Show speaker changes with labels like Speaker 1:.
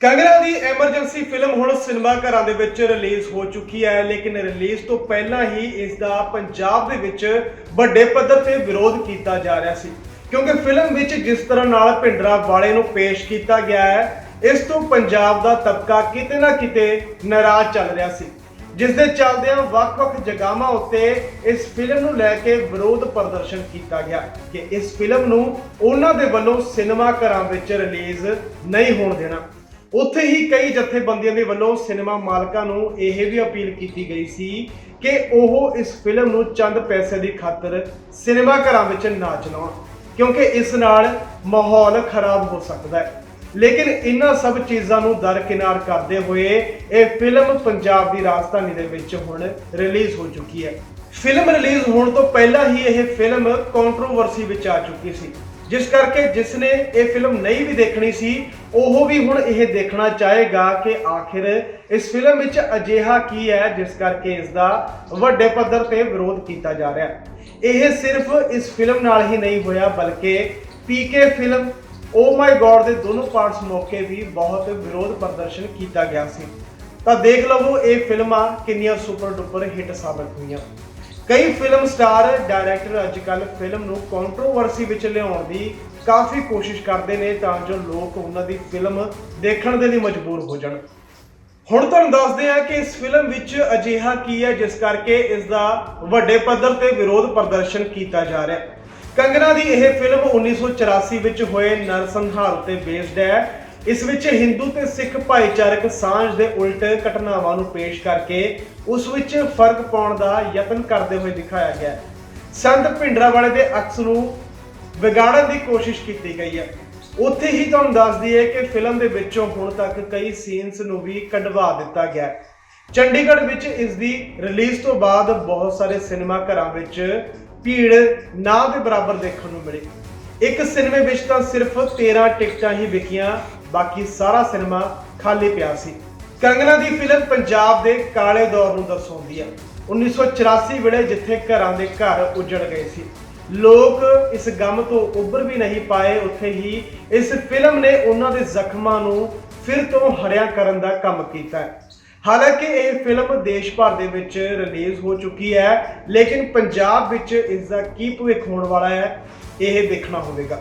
Speaker 1: ਕੰਗਨਾ ਦੀ emergency film ਹੁਣ cinema ਘਰਾਂ ਦੇ ਵਿੱਚ ਰਿਲੀਜ਼ ਹੋ ਚੁੱਕੀ ਹੈ, ਲੇਕਿਨ ਰਿਲੀਜ਼ ਤੋਂ ਪਹਿਲਾਂ ਹੀ ਇਸ ਦਾ ਪੰਜਾਬ ਦੇ ਵਿੱਚ ਵੱਡੇ ਪੱਧਰ ਤੇ ਵਿਰੋਧ ਕੀਤਾ ਜਾ ਰਿਹਾ ਸੀ। ਕਿਉਂਕਿ ਫਿਲਮ ਵਿੱਚ ਜਿਸ ਤਰ੍ਹਾਂ ਨਾਲ ਭਿੰਡਰਾ ਵਾਲੇ ਨੂੰ ਪੇਸ਼ ਕੀਤਾ ਗਿਆ ਹੈ, ਇਸ ਤੋਂ ਪੰਜਾਬ ਦਾ ਤਬਕਾ ਕਿਤੇ ਨਾ ਕਿਤੇ ਨਾਰਾਜ਼ ਚੱਲ ਰਿਹਾ ਸੀ। ਜਿਸ ਦੇ ਚੱਲਦਿਆਂ ਵੱਖ-ਵੱਖ ਜਗ੍ਹਾਵਾਂ ਉੱਤੇ ਇਸ ਫਿਲਮ ਨੂੰ ਲੈ ਕੇ ਵਿਰੋਧ ਪ੍ਰਦਰਸ਼ਨ ਕੀਤਾ ਗਿਆ ਕਿ ਇਸ ਫਿਲਮ ਨੂੰ ਉਹਨਾਂ ਦੇ ਵੱਲੋਂ ਸਿਨੇਮਾ ਘਰਾਂ ਵਿੱਚ ਰਿਲੀਜ਼ ਨਹੀਂ ਹੋਣ ਦੇਣਾ। ਉੱਥੇ ਹੀ ਕਈ ਜਥੇਬੰਦੀਆਂ ਦੇ ਵੱਲੋਂ ਸਿਨੇਮਾ ਮਾਲਕਾਂ ਨੂੰ ਇਹ ਵੀ ਅਪੀਲ ਕੀਤੀ ਗਈ ਸੀ ਕਿ ਉਹ ਇਸ ਫਿਲਮ ਨੂੰ ਚੰਦ ਪੈਸੇ ਦੀ ਖਾਤਰ ਸਿਨੇਮਾ ਘਰਾਂ ਵਿੱਚ ਨਾ ਚਲਾਉਣ, ਕਿਉਂਕਿ ਇਸ ਨਾਲ ਮਾਹੌਲ ਖਰਾਬ ਹੋ ਸਕਦਾ ਹੈ। ਲੇਕਿਨ ਇਹਨਾਂ ਸਭ ਚੀਜ਼ਾਂ ਨੂੰ ਦਰਕਿਨਾਰ ਕਰਦੇ ਹੋਏ ਇਹ ਫਿਲਮ ਪੰਜਾਬ ਦੀ ਰਾਜਧਾਨੀ ਦੇ ਵਿੱਚ ਹੁਣ ਰਿਲੀਜ਼ ਹੋ ਚੁੱਕੀ ਹੈ। ਫਿਲਮ ਰਿਲੀਜ਼ ਹੋਣ ਤੋਂ ਪਹਿਲਾਂ ਹੀ ਇਹ ਫਿਲਮ ਕੰਟਰੋਵਰਸੀ ਵਿੱਚ ਆ ਚੁੱਕੀ ਸੀ। ਜਿਸ ਕਰਕੇ ਜਿਸ ਨੇ ਇਹ ਫਿਲਮ ਨਹੀਂ ਵੀ ਦੇਖਣੀ ਸੀ, ਉਹ ਵੀ ਹੁਣ ਇਹ ਦੇਖਣਾ ਚਾਹੇਗਾ ਕਿ ਆਖਿਰ ਇਸ ਫਿਲਮ ਵਿੱਚ ਅਜਿਹਾ ਕੀ ਹੈ, ਜਿਸ ਕਰਕੇ ਇਸ ਦਾ ਵੱਡੇ ਪੱਧਰ ਤੇ ਵਿਰੋਧ ਕੀਤਾ ਜਾ ਰਿਹਾ ਹੈ। ਇਹ ਸਿਰਫ ਇਸ ਫਿਲਮ ਨਾਲ ਹੀ ਨਹੀਂ ਹੋਇਆ, ਬਲਕਿ ਪੀਕੇ ਫਿਲਮ ਓ ਮਾਈ ਗॉड ਦੇ ਦੋਨੋਂ ਪਾਰਟਸ ਮੌਕੇ ਵੀ ਬਹੁਤ ਵਿਰੋਧ ਪ੍ਰਦਰਸ਼ਨ ਕੀਤਾ ਗਿਆ ਸੀ। ਤਾਂ ਦੇਖ ਲਵੋ ਇਹ ਫਿਲਮਾਂ ਕਿੰਨੀਆਂ ਸੁਪਰ ਡੁਪਰ ਹਿੱਟ ਸਾਬਤ ਹੋਈਆਂ। ਕਈ ਫਿਲਮ ਸਟਾਰ ਡਾਇਰੈਕਟਰ ਅੱਜ ਅੱਜਕੱਲ ਫਿਲਮ ਨੂੰ ਕੰਟਰੋਵਰਸੀ ਵਿੱਚ ਲਿਆਉਣ ਦੀ ਕਾਫੀ ਕੋਸ਼ਿਸ਼ ਕਰਦੇ ਨੇ ਤਾਂ ਜੋ ਲੋਕ ਉਹਨਾਂ ਦੀ ਫਿਲਮ ਦੇਖਣ ਦੇ ਲਈ ਮਜਬੂਰ ਹੋ ਜਾਣ। ਹੁਣ ਤੁਹਾਨੂੰ ਦੱਸਦੇ ਹਾਂ ਕਿ ਇਸ ਫਿਲਮ ਵਿੱਚ ਅਜਿਹਾ ਕੀ ਹੈ, ਜਿਸ ਕਰਕੇ ਇਸ ਦਾ ਵੱਡੇ ਪੱਧਰ ਤੇ ਵਿਰੋਧ ਪ੍ਰਦਰਸ਼ਨ ਕੀਤਾ ਜਾ ਰਿਹਾ ਹੈ। ਕੰਗਨਾ ਦੀ ਇਹ ਫਿਲਮ 1984 ਵਿੱਚ ਹੋਏ ਨਰਸੰਹਾਰ 'ਤੇ ਬੇਸਡ ਹੈ। ਇਸ ਵਿੱਚ ਹਿੰਦੂ ਤੇ ਸਿੱਖ ਭਾਈਚਾਰਕ ਸਾਂਝ ਦੇ ਉਲਟ ਘਟਨਾਵਾਂ ਨੂੰ ਪੇਸ਼ ਕਰਕੇ ਉਸ ਵਿੱਚ ਫ਼ਰਕ ਪਾਉਣ ਦਾ ਯਤਨ ਕਰਦੇ ਹੋਏ ਦਿਖਾਇਆ ਗਿਆ। ਹੈ ਸੰਤ ਭਿੰਡਰਾਵਾਲੇ ਦੇ ਅਕਸ ਨੂੰ ਵਿਗਾੜਨ ਦੀ ਕੋਸ਼ਿਸ਼ ਕੀਤੀ ਗਈ ਹੈ। ਉੱਥੇ ਹੀ ਤੁਹਾਨੂੰ ਦੱਸ ਦਈਏ ਕਿ ਫਿਲਮ ਦੇ ਵਿੱਚੋਂ ਹੁਣ ਤੱਕ ਕਈ ਸੀਨਸ ਨੂੰ ਵੀ ਕਢਵਾ ਦਿੱਤਾ ਗਿਆ ਹੈ। ਚੰਡੀਗੜ੍ਹ ਵਿੱਚ ਇਸ ਦੀ ਰਿਲੀਜ਼ ਤੋਂ ਬਾਅਦ ਬਹੁਤ ਸਾਰੇ ਸਿਨੇਮਾ ਘਰਾਂ ਵਿੱਚ ਭੀੜ ਨਾ ਦੇ ਬਰਾਬਰ ਦੇਖਣ ਨੂੰ ਮਿਲੀ। ਇੱਕ ਸਿਨੇਮੇ ਵਿੱਚ ਤਾਂ ਸਿਰਫ 13 ਟਿਕਟਾਂ ਹੀ ਵਿਕੀਆਂ ਬਾਕੀ ਸਾਰਾ ਸਿਨੇਮਾ ਖਾਲੀ ਪਿਆ ਸੀ। ਕੰਗਨਾ ਦੀ ਫਿਲਮ ਪੰਜਾਬ ਦੇ ਕਾਲੇ ਦੌਰ ਨੂੰ ਦਰਸਾਉਂਦੀ ਹੈ 1984 ਵੇਲੇ ਜਿੱਥੇ ਘਰਾਂ ਦੇ ਘਰ ਉਜੜ ਗਏ ਸੀ। ਲੋਕ ਇਸ ਗਮ ਤੋਂ ਉੱਭਰ ਵੀ ਨਹੀਂ ਪਾਏ, ਉੱਥੇ ਹੀ ਇਸ ਫਿਲਮ ਨੇ ਉਹਨਾਂ ਦੇ ਜ਼ਖਮਾਂ ਨੂੰ ਫਿਰ ਤੋਂ ਹਰਿਆ ਕਰਨ ਦਾ ਕੰਮ ਕੀਤਾ ਹੈ। ਹਾਲਾਂਕਿ ਇਹ ਫਿਲਮ ਦੇਸ਼ ਭਰ ਦੇ ਵਿੱਚ ਰਿਲੀਜ਼ ਹੋ ਚੁੱਕੀ ਹੈ, ਲੇਕਿਨ ਪੰਜਾਬ ਵਿੱਚ ਇਸ ਦਾ ਕੀ ਭਵਿੱਖ ਹੋਣ ਵਾਲਾ ਹੈ, ਇਹ ਦੇਖਣਾ ਹੋਵੇਗਾ।